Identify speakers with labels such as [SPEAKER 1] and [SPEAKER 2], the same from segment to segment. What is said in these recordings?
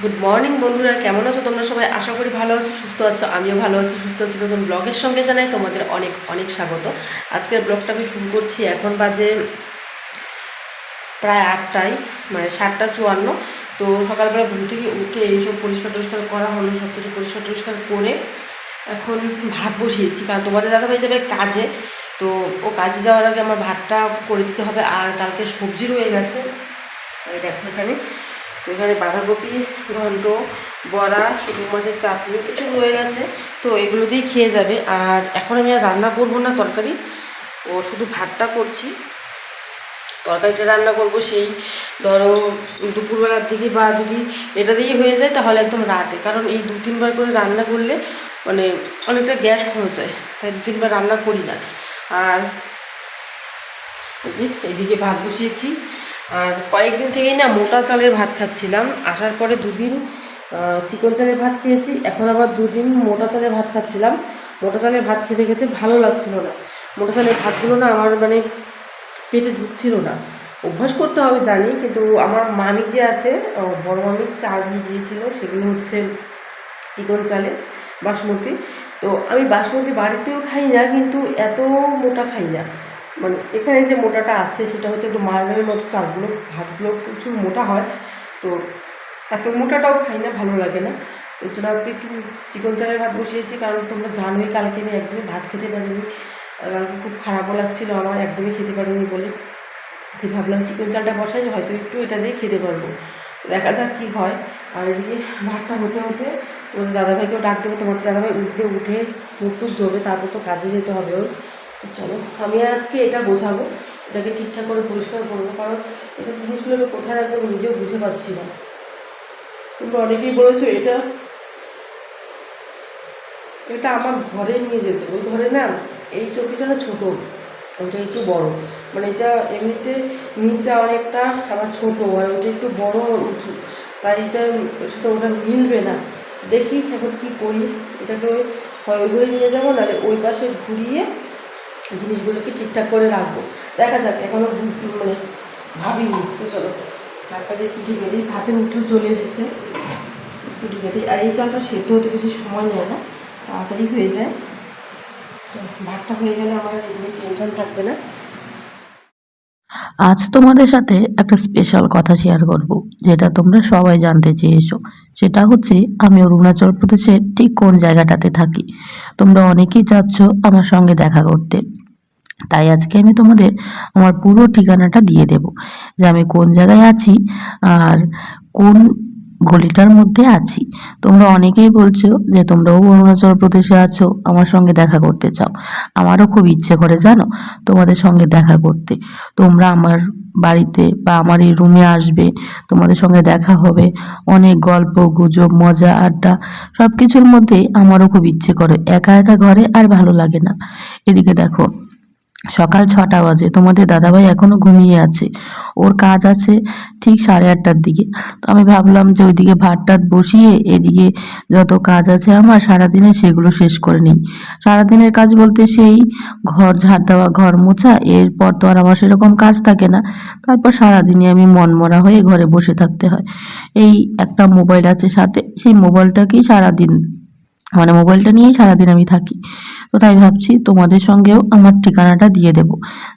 [SPEAKER 1] Good morning বন্ধুরা। কেমন আছো? তোমরা সবাই আশা করি ভালো আছো, সুস্থ আছো। আমিও ভালো আছি, সুস্থ আছি। নতুন ব্লগের সঙ্গে জানাই তোমাদের অনেক অনেক স্বাগত। আজকের ব্লগটা আমি শুরু করছি। এখন বাজে প্রায় আটটায় মানে সাতটা চুয়ান্ন। তো সকালবেলা ঘুম থেকে উঠে এইসব পরিষ্কার টরিষ্কার করা হলো সব কিছু পরিষ্কার টরিষ্কার করে এখন ভাত বসিয়েছি। কারণ তোমাদের দাদা ভাই যাবে কাজে। তো ও কাজে যাওয়ার আগে আমার ভাতটা করে দিতে হবে। আর কালকে সবজি রয়ে গেছে। দেখো তো এখানে বাঁধাকপি, ঘন্ট, বড়া শুধু মাছের চাটনি কিছু রয়ে গেছে। তো এগুলো দিয়েই খেয়ে যাবে। আর এখন আমি আর রান্না করব না তরকারি। ও শুধু ভাতটা করছি। তরকারিটা রান্না করব সেই, ধরো, দুপুরবেলার দিকে বা যদি এটা দিয়েই হয়ে যায়, তাহলে একদম রাতে। কারণ এই দু তিনবার করে রান্না করলে মানে অনেকটা গ্যাস খরচ হয়। তাই দু তিনবার রান্না করি না। আর এদিকে ভাত বসিয়েছি। আর কয়েকদিন থেকেই না মোটা চালের ভাত খাচ্ছিলাম। আসার পরে দুদিন চিকন চালের ভাত খেয়েছি। এখন আবার দুদিন মোটা চালের ভাত খাচ্ছিলাম। মোটা চালের ভাত খেতে খেতে ভালো লাগছিল না। মোটা চালের ভাতগুলো না আমার মানে পেটে ঢুকছিল না। অভ্যাস করতে হবে জানি, কিন্তু আমার মামি যে আছে বড় মামি চাল দিয়ে দিয়েছিল, সেগুলো হচ্ছে চিকন চালে, বাসমতি। তো আমি বাসমতি বাড়িতেও খাই না, কিন্তু এত মোটা খাই না। মানে এখানে যে মোটাটা আছে, সেটা হচ্ছে তো মালবের মতো চালগুলো ভাতগুলো প্রচুর মোটা হয়। তো এত মোটাটাও খাই না, ভালো লাগে না। ওই জন্য আজকে একটু চিকন চালের ভাত বসিয়েছি, কারণ তোমরা জানোই কালকে আমি একদমই ভাত খেতে পারিনি। কালকে খুব খারাপও লাগছিল, আমার একদমই খেতে পারিনি বলে। তো ভাবলাম চিকন চালটা বসাই, হয়তো একটু এটা দিয়ে খেতে পারব। দেখা যাক কী হয়। আর এদিকে ভাতটা হতে হতে ওর দাদাভাইকেও ডাক দেবো তোমার দাদাভাই উঠে উঠে মুখ টুক ধোবে, তারপর তো কাজে যেতে হবে ওর। চলো, আমি আর আজকে এটা বোঝাবো, এটাকে ঠিকঠাক করে পরিষ্কার করব, কারণ এটা জিনিসগুলো আমি কোথায় রাখব আমি নিজেও বুঝে পাচ্ছি না। তোমরা অনেকেই বলেছ, এটা এটা আমার ঘরে নিয়ে যেতে, ওই ঘরে না এই চৌকিটা না ছোটো, ওইটা একটু বড় মানে এটা এমনিতে নিচা অনেকটা আবার ছোট আর ওটা একটু বড় উঁচু, তাই এটা সাথে ওটা মিলবে না। দেখি এখন কি করি, এটাকে ওই হয় ওই ঘরে নিয়ে যাব, নাহলে ওই পাশে ঘুরিয়ে জিনিসগুলোকে ঠিকঠাক করে রাখব। দেখা যাক এখনও মানে ভাবিনি তো চলো ভাতটাকে একটু ঢেকে দিই। ভাতের মুঠো চলে এসেছে। একটু ঢেকে দিই। আর এই চালটা সেদ্ধ হতে বেশি সময় নেয় না। তাড়াতাড়ি হয়ে যায়। ভাতটা হয়ে গেলে আমার এগুলো টেনশন থাকবে না।
[SPEAKER 2] আজ তোমাদের সাথে একটা স্পেশাল কথা শেয়ার করব, যেটা তোমরা সবাই জানতে চেয়েছো। সেটা হচ্ছে, আমি অরুণাচল প্রদেশের ঠিক কোন জায়গাটাতে থাকি। তোমরা অনেকেই চাচ্ছ আমার সঙ্গে দেখা করতে। তাই আজকে আমি তোমাদের আমার পুরো ঠিকানাটা দিয়ে দেব যে আমি কোন জায়গায় আছি আর কোন গলিটার মধ্যে আছি। তোমরা অনেকেই বলছো যে তোমরাও অরুণাচল প্রদেশে আছো, আমার সঙ্গে দেখা করতে চাও। আমারও খুব ইচ্ছে করে, জানো? তোমাদের সঙ্গে দেখা করতে। তোমরা আমার বাড়িতে বা আমার এই রুমে আসবে, তোমাদের সঙ্গে দেখা হবে। অনেক গল্প, গুজব, মজা, আড্ডা সব কিছুর মধ্যে আমারও খুব ইচ্ছে করে। একা একা ঘরে আর ভালো লাগে না। এদিকে দেখো সকাল ছটা বাজে। তোমাদের দাদাভাই এখনও ঘুমিয়ে আছে। ওর কাজ আছে ঠিক সাড়ে আটটার দিকে। তো আমি ভাবলাম যে ওইদিকে ভাত টাত বসিয়ে এদিকে যত কাজ আছে আমার সারাদিনে সেগুলো শেষ করে নিই। সারাদিনের কাজ বলতে সেই ঘর ঝাড় দেওয়া, ঘর মোছা, এরপর তো আর আমার সেরকম কাজ থাকে না। তারপর সারাদিনে আমি মনমরা হয়ে ঘরে বসে থাকতে হয়। এই একটা মোবাইল আছে সাথে, সেই মোবাইলটাকেই সারাদিন মানে মোবাইলটা নিয়েই সারাদিন আমি থাকি। তো তাই ভাবছি তোমাদের সঙ্গেও আমার ঠিকানাটা দিয়ে দেব,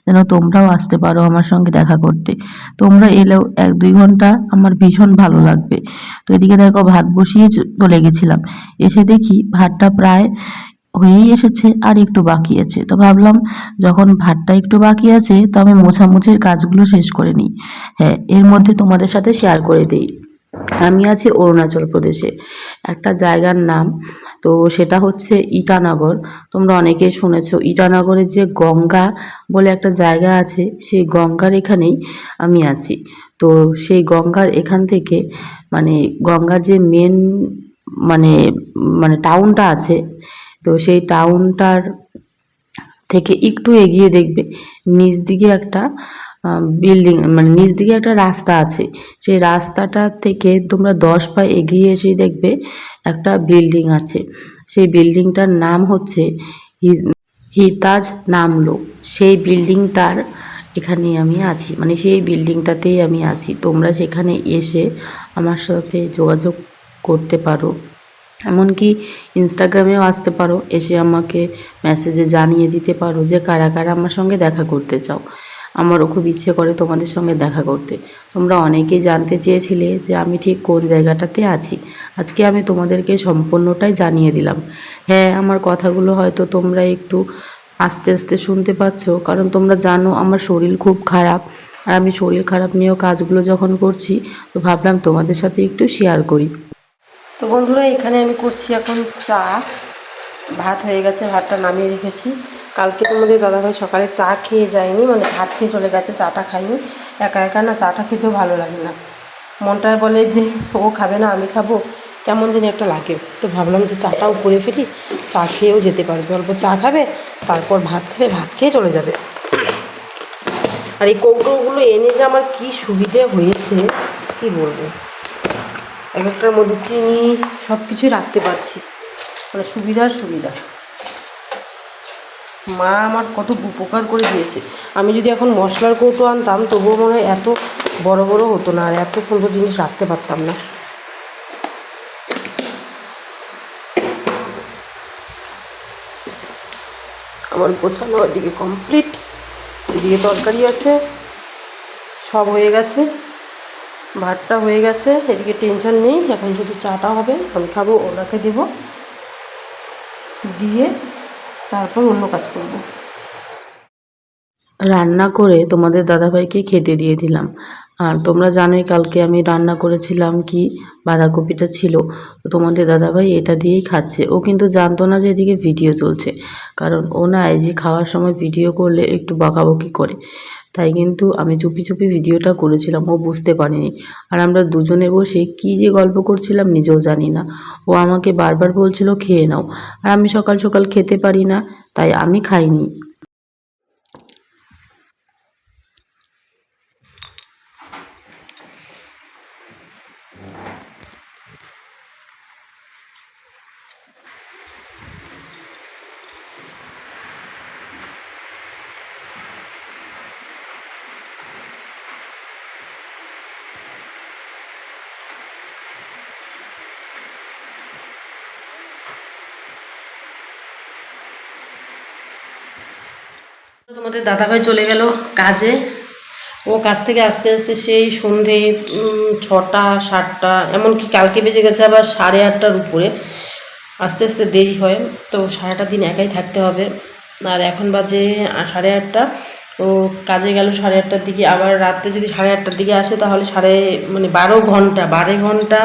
[SPEAKER 2] যেন তোমরাও আসতে পারো আমার সঙ্গে দেখা করতে। তোমরা এলেও এক দুই ঘণ্টা আমার ভীষণ ভালো লাগবে। তো এদিকে দেখো ভাত বসিয়ে চলে গেছিলাম। এসে দেখি ভাতটা প্রায় হয়েই এসেছে আর একটু বাকি আছে। তো ভাবলাম যখন ভাতটা একটু বাকি আছে তো আমি মোছামুছির কাজগুলো শেষ করে নিই। হ্যাঁ এর মধ্যে তোমাদের সাথে শেয়ার করে দিই। আমি আছি অরুণাচল প্রদেশে। একটা জায়গার নাম, তো সেটা হচ্ছে ইটানগর। তোমরা অনেকেই শুনেছো ইটানগরের যে গঙ্গা বলে একটা জায়গা আছে, সেই গঙ্গার এখানেই আমি আছি। তো সেই গঙ্গার এখান থেকে মানে গঙ্গার যে মেন মানে মানে টাউনটা আছে, তো সেই টাউনটার থেকে একটু এগিয়ে দেখবে, নিচ দিকে একটা বিল্ডিং মানে নিচ দিকে একটা রাস্তা আছে। সেই রাস্তাটা থেকে তোমরা দশ পা এগিয়ে এসে দেখবে একটা বিল্ডিং আছে। সেই বিল্ডিংটার নাম হচ্ছে হিতাজ নামলো। সেই বিল্ডিংটার এখানেই আমি আছি। মানে সেই বিল্ডিংটাতেই আমি আছি। তোমরা সেখানে এসে আমার সাথে যোগাযোগ করতে পারো। এমনকি ইনস্টাগ্রামেও আসতে পারো। এসে আমাকে মেসেজে জানিয়ে দিতে পারো যে কারা কারা আমার সঙ্গে দেখা করতে চাও। আমারও খুব ইচ্ছে করে তোমাদের সঙ্গে দেখা করতে। তোমরা অনেকেই জানতে চেয়েছিলে যে আমি ঠিক কোন জায়গাটাতে আছি। আজকে আমি তোমাদেরকে সম্পূর্ণটাই জানিয়ে দিলাম। হ্যাঁ আমার কথাগুলো হয়তো তোমরা একটু আস্তে আস্তে শুনতে পাচ্ছ, কারণ তোমরা জানো আমার শরীর খুব খারাপ। আর আমি শরীর খারাপ নিয়েও কাজগুলো যখন করছি, তো ভাবলাম তোমাদের সাথে একটু শেয়ার করি।
[SPEAKER 1] তো বন্ধুরা, এখানে আমি করছি এখন চা। ভাত হয়ে গেছে, ভাতটা নামিয়ে রেখেছি। কালকে তোমাদের দাদাভাই সকালে চা খেয়ে যায়নি মানে ভাত খেয়ে চলে গেছে, চাটা খাইনি। একা একা না চাটা খেতেও ভালো লাগে না। মনটা বলে যে, ও খাবে না, আমি খাব। কেমন যেন একটা লাগে। তো ভাবলাম যে চাটাও করে ফেলি, চা খেয়েও যেতে পারবে। অল্প চা খাবে, তারপর ভাত খাবে ভাত খেয়ে চলে যাবে। আর এই কৌটোগুলো এনে যে আমার কি সুবিধে হয়েছে, কি বলব? এক একটার মধ্যে চিনি সব কিছুই রাখতে পারছি। মানে সুবিধার সুবিধা। মা আমার কত উপকার করে দিয়েছে। আমি যদি এখন মশলার কৌটো আনতাম, তবুও মনে হয় এত বড় বড় হতো না, আর এত সুন্দর জিনিস রাখতে পারতাম না। আমার গোছানো এদিকে কমপ্লিট এদিকে তরকারি আছে, সব হয়ে গেছে, ভাতটা হয়ে গেছে, এদিকে টেনশন নেই, এখন শুধু চাটা হবে, আমি খাব ওনাকে দেবো। দিয়ে তারপর অন্য কাজ করব।
[SPEAKER 2] রান্না করে তোমাদের দাদাভাইকে খেতে দিয়ে দিলাম। আর তোমরা জানোই কালকে আমি রান্না করেছিলাম কি বাঁধাকপিটা ছিল। তোমাদের দাদাভাই এটা দিয়েই খাচ্ছে। ও কিন্তু জানতো না যে এদিকে ভিডিও চলছে। কারণ ও না এই যে খাওয়ার সময় ভিডিও করলে একটু বকাবকি করে। তাই কিন্তু আমি চুপি চুপি ভিডিওটা করেছিলাম। ও বুঝতে পারেনি। আর আমরা দুজনে বসে কী যে গল্প করছিলাম নিজেও জানি না। ও আমাকে বারবার বলছিল, খেয়ে নাও। আর আমি সকাল সকাল খেতে পারি না। তাই আমি খাইনি।
[SPEAKER 1] তোমাদের দাদাভাই চলে গেল কাজে। ও কাজ থেকে আসতে আসতে সেই সন্ধে ছটা, সাতটা, এমনকি কালকে বেজে গেছে আবার সাড়ে আটটার উপরে। আস্তে আস্তে দেরি হয়, তো সারাটা দিন একাই থাকতে হবে। আর এখন বাজে সাড়ে আটটা। ও কাজে গেল সাড়ে আটটার দিকে। আবার রাত্রে যদি সাড়ে আটটার দিকে আসে তাহলে সাড়ে মানে বারো ঘণ্টা বারো ঘণ্টা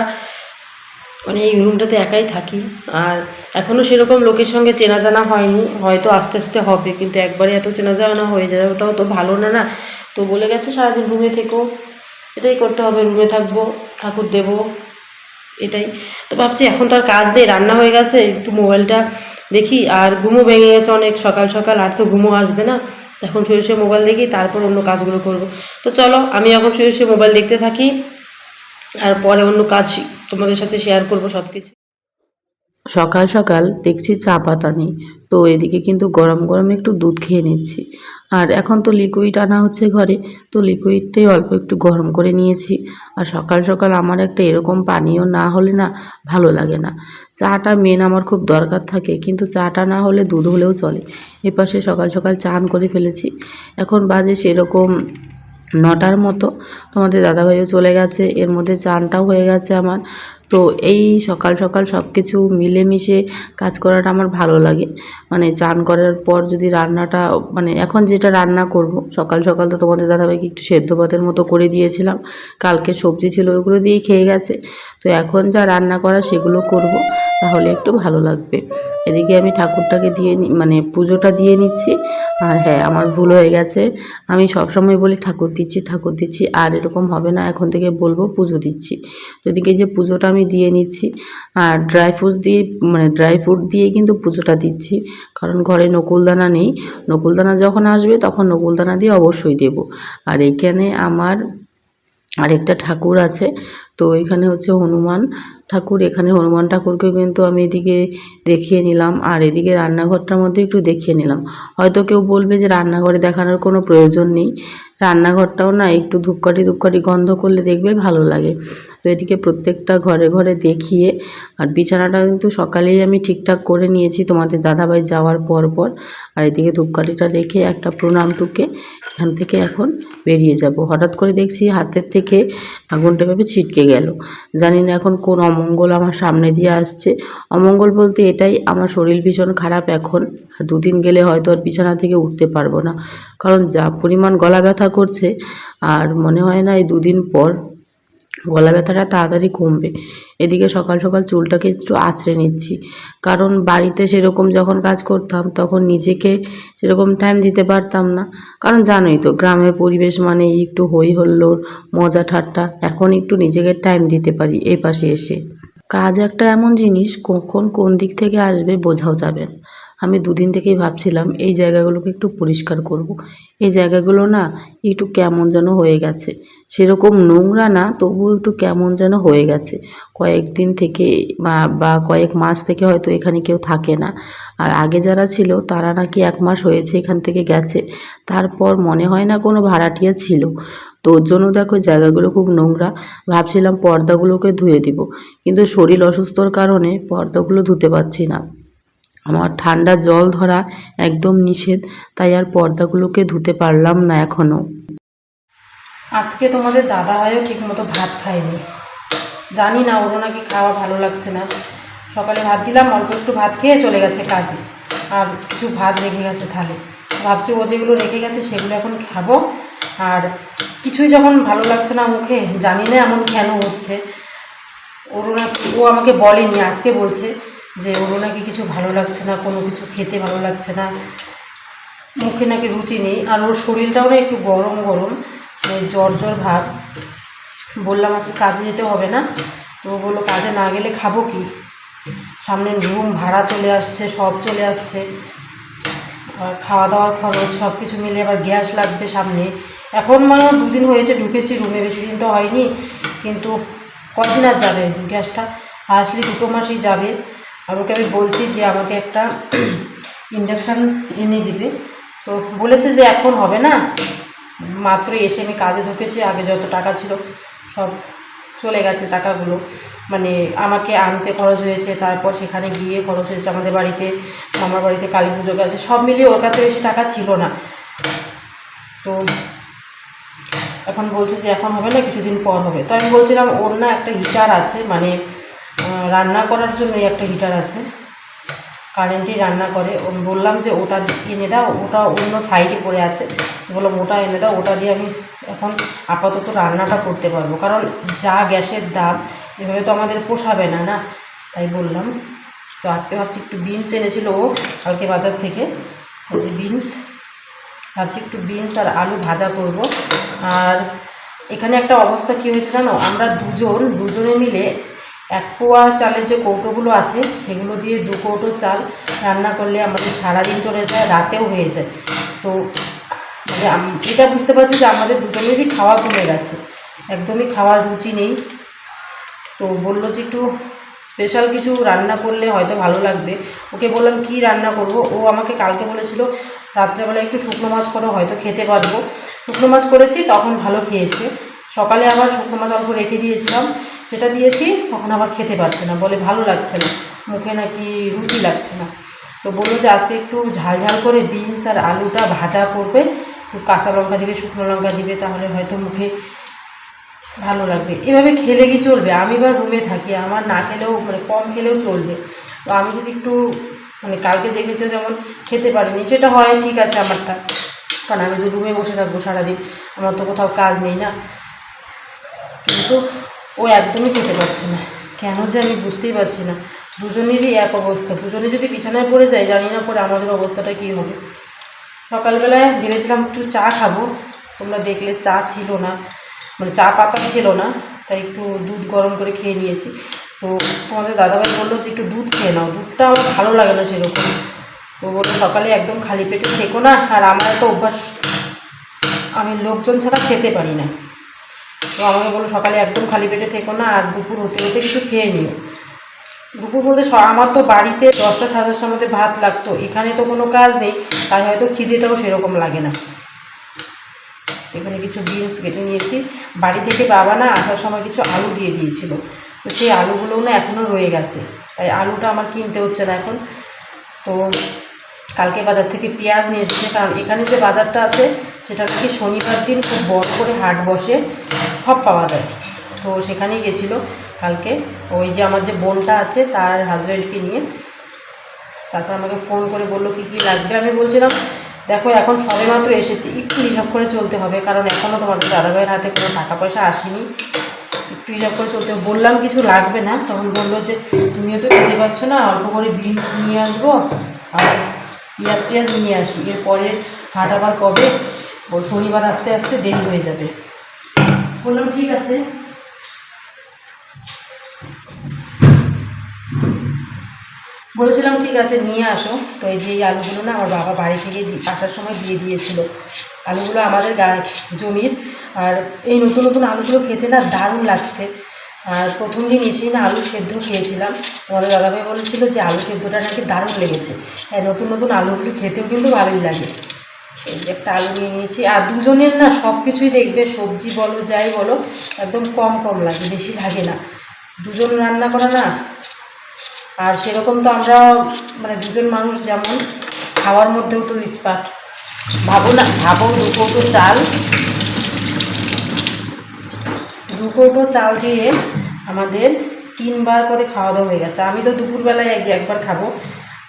[SPEAKER 1] মানে এই রুমটাতে একাই থাকি। আর এখনও সেরকম লোকের সঙ্গে চেনা জানা হয়নি, হয়তো আস্তে আস্তে হবে, কিন্তু একবারে এত চেনা জানা হয়ে যায়, ওটাও তো ভালো না না? তো বলে গেছে সারাদিন রুমে থেকেও এটাই করতে হবে, রুমে থাকব, ঠাকুর দেবো, এটাই। তো ভাবছি এখন তো আর কাজ নেই, রান্না হয়ে গেছে, একটু মোবাইলটা দেখি, আর ঘুমও ভেঙে গেছে অনেক, সকাল সকাল, আর তো ঘুমও আসবে না। এখন শুয়ে শুয়ে মোবাইল দেখি, তারপর অন্য কাজগুলো করব। তো চলো, আমি এখন শুয়ে শুয়ে মোবাইল দেখতে থাকি, আর পরে অন্য কাজ তোমাদের সাথে শেয়ার করব সব কিছু
[SPEAKER 2] সকাল সকাল দেখছি চা পাতা নেই, তো এদিকে কিন্তু গরম গরম একটু দুধ খেয়ে নিচ্ছি। আর এখন তো লিকুইড আনা হচ্ছে ঘরে, তো লিকুইডটাই অল্প একটু গরম করে নিয়েছি। আর সকাল সকাল আমার একটা এরকম পানীয় না হলে না ভালো লাগে না। চাটা মেন আমার খুব দরকার থাকে, কিন্তু চাটা না হলে দুধ হলেও চলে। এপাশে সকাল সকাল চান করে ফেলেছি। এখন বাজে সেরকম নটার মতো। তোমাদের দাদাভাইও চলে গেছে, এর মধ্যে চানটাও হয়ে গেছে আমার। তো এই সকাল সকাল সব কিছু মিলেমিশে কাজ করাটা আমার ভালো লাগে। মানে চান করার পর যদি রান্নাটা মানে এখন যেটা রান্না করব, সকাল সকাল তো তোমাদের দাদাভাইকে একটু সেদ্ধ ভাতের মতো করে দিয়েছিলাম। কালকে সবজি ছিল ওইগুলো দিয়েই খেয়ে গেছে। তো এখন যা রান্না করা সেগুলো করব। তাহলে একটু ভালো লাগবে। এদিকে আমি ঠাকুরটাকে দিয়ে মানে পুজোটা দিয়ে নিচ্ছি। আর হ্যাঁ আমার ভুল হয়ে গেছে। আমি সবসময় বলি ঠাকুর দিচ্ছি ঠাকুর দিচ্ছি, আর এরকম হবে না, এখন থেকে বলব পুজো দিচ্ছি। এদিকে যে পুজোটা আমি দিয়ে নিচ্ছি, আর ড্রাই ফ্রুটস দিয়ে মানে ড্রাই ফ্রুট দিয়ে কিন্তু পুজোটা দিচ্ছি। কারণ ঘরে নকুলদানা নেই। নকুলদানা যখন আসবে, তখন নকুলদানা দিয়ে অবশ্যই দেব। আর এইখানে আমার আরেকটা ঠাকুর আছে, তো এখানে হচ্ছে হনুমান। ঠাকুর, এখানে হনুমান ঠাকুরকে কিন্তু আমি এদিকে দেখিয়ে নিলাম। আর এদিকে রান্নাঘরটার মধ্যে একটু দেখিয়ে নিলাম। হয়তো কেউ বলবে যে রান্নাঘরে দেখানোর কোনো প্রয়োজন নেই। রান্নাঘরটাও না একটু ধূপকাঠি ধূপকাঠি গন্ধ করলে দেখবে ভালো লাগে। তো এদিকে প্রত্যেকটা ঘরে ঘরে দেখিয়ে, আর বিছানাটা কিন্তু সকালেই আমি ঠিকঠাক করে নিয়েছি তোমাদের দাদাভাই যাওয়ার পর পর। আর এদিকে ধূপকাঠিটা রেখে একটা প্রণাম টুকে এখান থেকে এখন বেরিয়ে যাব। হঠাৎ করে দেখছি হাতের থেকে আগুনটা ভেবে ছিটকে গেল। জানি না এখন কোন অমঙ্গল আমার সামনে দিয়ে আসছে। অমঙ্গল বলতে এটাই, আমার শরীর ভীষণ খারাপ এখন। দুদিন গেলে হয়তো আর বিছানা থেকে উঠতে পারব না। কারণ যা পরিমাণ গলা ব্যথা করছে, আর মনে হয় না এই দুদিন পর গলা ব্যথাটা তাড়াতাড়ি কমবে। এদিকে সকাল সকাল চুলটাকে একটু আঁচড়ে নিচ্ছি। কারণ বাড়িতে সেরকম যখন কাজ করতাম, তখন নিজেকে সেরকম টাইম দিতে পারতাম না। কারণ জানোই তো, গ্রামের পরিবেশ মানে একটু হই হল্লোড় মজা ঠাট্টা। এখন একটু নিজেকে টাইম দিতে পারি এই পাশে এসে। কাজ একটা এমন জিনিস, কখন কোন দিক থেকে আসবে বোঝাও যাবে আমি দুদিন থেকেই ভাবছিলাম এই জায়গাগুলোকে একটু পরিষ্কার করব। এই জায়গাগুলো না একটু কেমন যেন হয়ে গেছে। সেরকম নোংরা না, তবুও একটু কেমন যেন হয়ে গেছে। কয়েকদিন থেকে বা কয়েক মাস থেকে হয়তো এখানে কেউ থাকে না। আর আগে যারা ছিল, তারা নাকি এক মাস হয়েছে এখান থেকে গেছে। তারপর মনে হয় না কোনো ভাড়াটিয়া ছিল। তো ওর জন্য দেখো জায়গাগুলো খুব নোংরা। ভাবছিলাম পর্দাগুলোকে ধুয়ে দিব। কিন্তু শরীর অসুস্থর কারণে পর্দাগুলো ধুতে পারছি না। আমার ঠান্ডা জল ধরা একদম নিষেধ, তাই আর পর্দাগুলোকে ধুতে পারলাম না এখনও
[SPEAKER 1] আজকে তোমাদের দাদা ভাইও ঠিক মতো ভাত খায়নি। জানি না, ওরও নাকি খাওয়া ভালো লাগছে না। সকালে ভাত দিলাম, অল্প একটু ভাত খেয়ে চলে গেছে কাজে। আর কিছু ভাত রেখে গেছে থালে। ভাবছি ও যেগুলো রেখে গেছে সেগুলো এখন খাব। আর কিছুই যখন ভালো লাগছে না মুখে, জানি না এমন কেন হচ্ছে। নাকি, ও আমাকে বলেনি, আজকে বলছে যে ওরও নাকি কিছু ভালো লাগছে না, কোনো কিছু খেতে ভালো লাগছে না। মুখে নাকি রুচি নেই। আর ওর শরীরটাও না একটু গরম গরম মানে জ্বর জ্বর ভাব। বললাম আজকে কাজে যেতে হবে না। তো ও বলল, কাজে না গেলে খাব কি? সামনে রুম, ভাড়া চলে আসছে, সব চলে আসছে। আর খাওয়া দাওয়ার খরচ সব কিছু মিলে আবার গ্যাস লাগবে সামনে। এখন মানে দুদিন হয়েছে, ঢুকেছি রুমে, বেশি দিন তো হয়নি। কিন্তু কদিন আর যাবে গ্যাসটা? আসলে দুটো মাসই যাবে। আর ওকে আমি বলছি যে আমাকে একটা ইন্ডাকশান এনে দিবে। তো বলেছে যে এখন হবে না। মাত্র এসে আমি কাজে ঢুকেছি, আগে যত টাকা ছিল সব চলে গেছে টাকাগুলো। মানে আমাকে আনতে খরচ হয়েছে, তারপর সেখানে গিয়ে খরচ হয়েছে আমাদের বাড়িতে আমার বাড়িতে কালী পুজো গেছে, সব মিলিয়ে ওর কাছে বেশি টাকা ছিল না। তো এখন বলছে যে এখন হবে না, কিছুদিন পর হবে। তো আমি বলছিলাম, ওর না একটা হিটার আছে মানে রান্না করার জন্যই একটা হিটার আছে। কারেন্টই রান্না করে। বললাম যে ওটা এনে দাও, ওটা অন্য সাইডে পড়ে আছে। বললাম, ওটা এনে দাও, ওটা দিয়ে আমি এখন আপাতত রান্নাটা করতে পারব। কারণ যা গ্যাসের দাম, এভাবে তো আমাদের পোষাবে না না? তাই বললাম। তো আজকে ভাবছি একটু বিনস এনেছিল ও, কালকে বাজার থেকে। বিনস ভাবছি একটু বিনস আর আলু ভাজা করব। আর এখানে একটা অবস্থা কী হয়েছে জানো? আমরা দুজন, দুজনে মিলে এক পোয়া চালের যে কৌটোগুলো আছে, সেগুলো দিয়ে দু কৌটো চাল রান্না করলে আমাদের সারাদিন চলে যায়, রাতেও হয়ে যায়। তো মানে এটা বুঝতে পারছি যে আমাদের দুজনেরই খাওয়া কমে গেছে। একদমই খাওয়ার রুচি নেই। তো বলল যে একটু স্পেশাল কিছু রান্না করলে হয়তো ভালো লাগবে। ওকে বললাম, কি রান্না করব? ও আমাকে কালকে বলেছিল, রাত্রেবেলা একটু শুকনো মাছ করো, হয়তো খেতে পারব। শুকনো মাছ করেছি, তখন ভালো খেয়েছে। সকালে আবার শুকনো মাছ অল্প রেখে দিয়েছিলাম। সেটা দিয়েছি, তখন আবার খেতে পারছে না। বলে ভালো লাগছে না। মুখে নাকি রুচি লাগছে না। তো বলল যে আজকে একটু ঝাল ঝাল করে বিনস আর আলুটা ভাজা করবে। কাঁচা লঙ্কা দিবে, শুকনো লঙ্কা দিবে, তাহলে হয়তো মুখে ভালো লাগবে। এভাবে খেলে কি চলবে? আমি বা রুমে থাকি, আমার না খেলেও মানে কম খেলেও চলবে। তো আমি যদি একটু মানে কালকে দেখেছ যেমন খেতে পারিনি, সেটা হয়, ঠিক আছে আমারটা। কারণ আমি তো রুমে বসে থাকব সারাদিন। আমার তো কোথাও কাজ নেই না। কিন্তু ও একদমই খেতে পারছে না। কেন যে আমি বুঝতেই পারছি না। দুজনেরই এক অবস্থা। দুজনে যদি বিছানায় পড়ে যায়, জানি না পরে আমাদের অবস্থাটা কী হবে। সকালবেলায় ভেবেছিলাম একটু চা খাব। তোমরা দেখলে চা ছিল না। মানে চা পাতা ছিল না। তাই একটু দুধ গরম করে খেয়ে নিয়েছি। তো তোমাদের দাদাভাই বলল যে একটু দুধ খেয়ে নাও। দুধটা আমার ভালো লাগে না সেরকম। তো বলল, সকালে একদম খালি পেটে থেকো না। আর আমার একটা অভ্যাস। আমি লোকজন ছাড়া খেতে পারি না। তো আমাকে বলল, সকালে একদম খালি পেটে থেকো না আর দুপুর হতে হতে কিছু খেয়ে নিও। দুপুর বলতে আমার তো বাড়িতে দশটা সাড়ে দশটার মধ্যে ভাত লাগতো, এখানে তো কোনো কাজ নেই, তাই হয়তো খিদেটাও সেরকম লাগে না। এখানে কিছু বিনস কেটে নিয়েছি। বাড়ি থেকে বাবা না আসার সময় কিছু আলু দিয়ে দিয়েছিল। তো সেই আলুগুলোও না এখনও রয়ে গেছে। তাই আলুটা আমার কিনতে হচ্ছে না এখন। তো কালকে বাজার থেকে পেঁয়াজ নিয়ে এসেছে। কারণ এখানে যে বাজারটা আছে, সেটা নাকি শনিবার দিন খুব বড় করে হাট বসে, সব পাওয়া যায়। তো সেখানেই গেছিল কালকে। ওই যে আমার যে বোনটা আছে, তার হাজব্যান্ডকে নিয়ে। তারপর আমাকে ফোন করে বলল, কী কী লাগবে? আমি বলছিলাম, দেখো, এখন সবে মাত্র এসেছি। একটু হিসাব করে চলতে হবে, কারণ এখনও তোমাদের দাদাভাইয়ের হাতে কোনো টাকা পয়সা আসেনি। একটু হিসাব করে চলতে বললাম, কিছু লাগবে না? তখন বলল যে, তুমিও তো খেতে পারছ না, অল্প করে বিনস নিয়ে আসব, আর পেঁয়াজ টিয়াজ নিয়ে আসি। এরপরে হাট আবার কবে? ও শনিবার আসতে আসতে দেরি হয়ে যাবে। বললাম, ঠিক আছে। বলেছিলাম, ঠিক আছে, নিয়ে আসো। তো এই যে এই আলুগুলো না আমার বাবা বাড়ি থেকে আসার সময় দিয়ে দিয়েছিল। আলুগুলো আমাদের গা, জমির। আর এই নতুন নতুন আলুগুলো খেতে না দারুণ লাগছে। আর প্রথম দিন এসেই না আলু সেদ্ধ খেয়েছিলাম। আমাদের দাদাভাই বলেছিল যে আলু সেদ্ধটা নাকি দারুণ লেগেছে। হ্যাঁ নতুন নতুন আলুগুলো খেতেও কিন্তু ভালোই লাগে। এই যে একটা আলু নিয়ে নিয়েছি। আর দুজনের না সব কিছুই দেখবে, সবজি বলো, যাই বলো, একদম কম কম লাগে, বেশি লাগে না। দুজন রান্না করা না, আর সেরকম তো আমরা মানে দুজন মানুষ যেমন, খাওয়ার মধ্যেও তো ইস্পাট ভাবো না, ভাবো দু কৌটো চাল। দু কৌটো চাল দিয়ে আমাদের তিনবার করে খাওয়া দাওয়া হয়ে গেছে। আমি তো দুপুরবেলায় এক একবার খাব,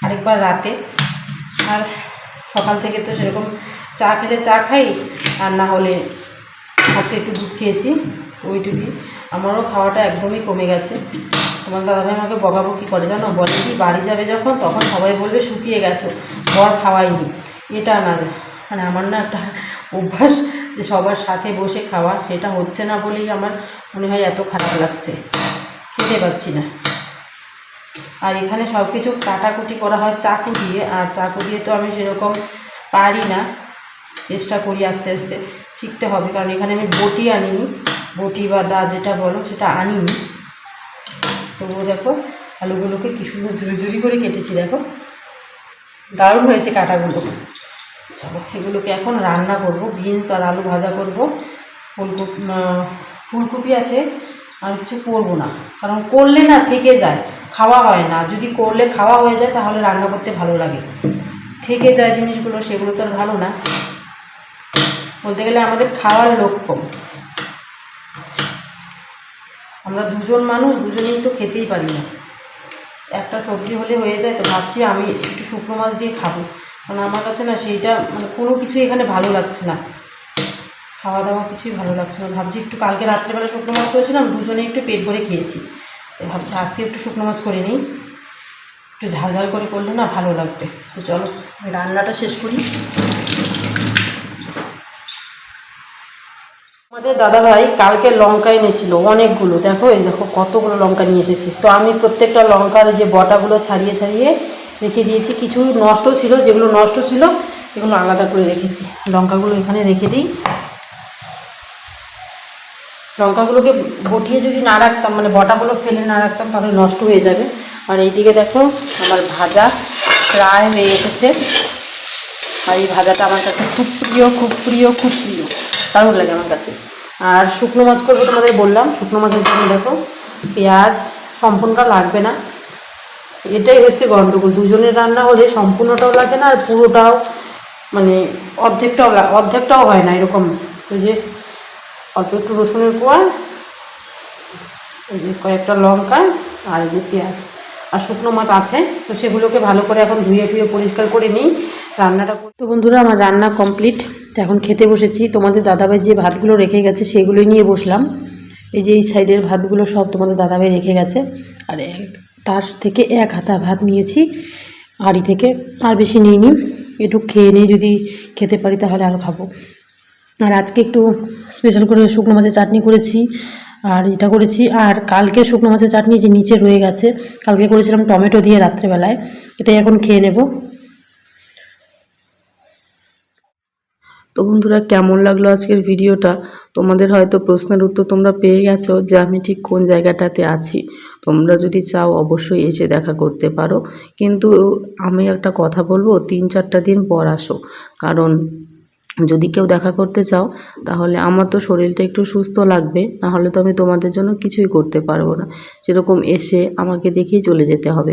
[SPEAKER 1] আরেকবার রাতে। আর সকাল থেকে তো সেরকম চা খেলে চা খাই, আর না হলে আজকে একটু দুধ খেয়েছি ওইটুকুই। আমারও খাওয়াটা একদমই কমে গেছে। তোমার দাদাভাই আমাকে বকাবকি করে জানো? বলে কি, বাড়ি যাবে যখন, তখন সবাই বলবে শুকিয়ে গেছো, বর খাওয়াইনি এটা না মানে আমার না একটা অভ্যাস যে সবার সাথে বসে খাওয়া সেটা হচ্ছে না বলেই আমার মনে হয় এত খারাপ লাগছে। খেতে পাচ্ছি না। আর এখানে সব কিছু কাটাকুটি করা হয় চাকু দিয়ে, আর চাকু দিয়ে তো আমি সেরকম পারি না। চেষ্টা করি আস্তে আস্তে শিখতে হবে, কারণ এখানে আমি বটি আনিনি। বটি বা দা যেটা বলো সেটা আনিনি। তবুও দেখো আলুগুলোকে কি সুন্দর ঝুড়ি ঝুড়ি করে কেটেছি, দেখো। দারুণ হয়েছে কাটাগুলো। চলো, এগুলোকে এখন রান্না করব। বিনস আর আলু ভাজা করব। ফুলকপি ফুলকপি আছে, আর কিছু করব না। কারণ করলে না থেকে যায়, খাওয়া হয় না। যদি করলে খাওয়া হয়ে যায়, তাহলে রান্না করতে ভালো লাগে। থেকে যায় জিনিসগুলো, সেগুলো তো আর ভালো না। বলতে গেলে আমাদের খাওয়ার লোক কম আমরা দুজন মানুষ, দুজনেই তো খেতেই পারি না। একটা সবজি হলে হয়ে যায়, তো ভাবছি আমি একটু শুকনো মাছ দিয়ে খাব। কারণ আমার কাছে না সেইটা মানে কোনো কিছু এখানে ভালো লাগছে না। খাওয়া দাওয়া কিছুই ভালো লাগছে না। ভাবছি একটু কালকে রাত্রেবেলা শুকনো মাছ করেছিলাম, দুজনে একটু পেট ভরে খেয়েছি। তো ভাবছি আজকে একটু শুকনো মাছ করে নিই। একটু ঝাল ঝাল করে করলে না ভালো লাগবে। তো চলো রান্নাটা শেষ করি। আমাদের দাদাভাই কালকে লঙ্কা এনেছিল, অনেকগুলো। দেখো, এই দেখো, কতগুলো লঙ্কা নিয়ে এসেছে। তো আমি প্রত্যেকটা লঙ্কার যে বটাগুলো ছাড়িয়ে ছাড়িয়ে রেখে দিয়েছি। কিছু নষ্ট ছিল, যেগুলো নষ্ট ছিল, সেগুলো আলাদা করে রেখেছি। লঙ্কাগুলো এখানে রেখে দিই। লঙ্কাগুলোকে বটিয়ে যদি না রাখতাম মানে বটাগুলো ফেলে না রাখতাম, তাহলে নষ্ট হয়ে যাবে। আর এইদিকে দেখো, আমার ভাজা প্রায় হয়ে এসেছে। আর এই ভাজাটা আমার কাছে খুব প্রিয় খুব প্রিয় খুব প্রিয়। দারুণ লাগে আমার কাছে। আর শুকনো মাছ করব তোমাদের বললাম। শুকনো মাছের জন্য দেখো, পেঁয়াজ সম্পূর্ণটা লাগবে না। এটাই হচ্ছে গন্ডগোল। দুজনের রান্না হলে সম্পূর্ণটাও লাগে না আর পুরোটাও মানে অর্ধেকটাও অর্ধেকটাও হয় না এরকম। ওই যে অল্প একটু রসুনের কোয়া কয়েকটা লঙ্কা আর এই যে পেঁয়াজ। আর শুকনো মাছ আছে, তো সেগুলোকে ভালো করে এখন ধুয়ে ধুয়ে পরিষ্কার করে নিই। রান্নাটা তো বন্ধুরা, আমার রান্না কমপ্লিট। তো এখন খেতে বসেছি। তোমাদের দাদাভাই যে ভাতগুলো রেখে গেছে সেগুলোই নিয়ে বসলাম। এই যে এই সাইডের ভাতগুলো সব তোমাদের দাদাভাই রেখে গেছে। আর তার থেকে এক হাতা ভাত নিয়েছি হাঁড়ি থেকে। আর বেশি নিইনি একটু খেয়ে নিই, যদি খেতে পারি তাহলে আরও খাব। আর আজকে একটু স্পেশাল করে শুকনো মাছের চাটনি করেছি, আর এটা করেছি। আর কালকে শুকনো মাছের চাটনি যে নিচে রয়ে গেছে, কালকে করেছিলাম টমেটো দিয়ে রাত্রেবেলায়। এটাই এখন খেয়ে নেব।
[SPEAKER 2] তো বন্ধুরা, কেমন লাগল আজকের ভিডিওটা? তোমাদের হয়তো প্রশ্নের উত্তর তোমরা পেয়ে গেছো যে আমি ঠিক কোন জায়গাটাতে আছি। তোমরা যদি চাও অবশ্যই এসে দেখা করতে পারো। কিন্তু আমি একটা কথা বলব, তিন চারটা দিন পর আসো। কারণ যদি কেউ দেখা করতে চাও, তাহলে আমার তো শরীরটা একটু সুস্থ লাগবে, নাহলে তো আমি তোমাদের জন্য কিছুই করতে পারব না। সেরকম এসে আমাকে দেখেই চলে যেতে হবে।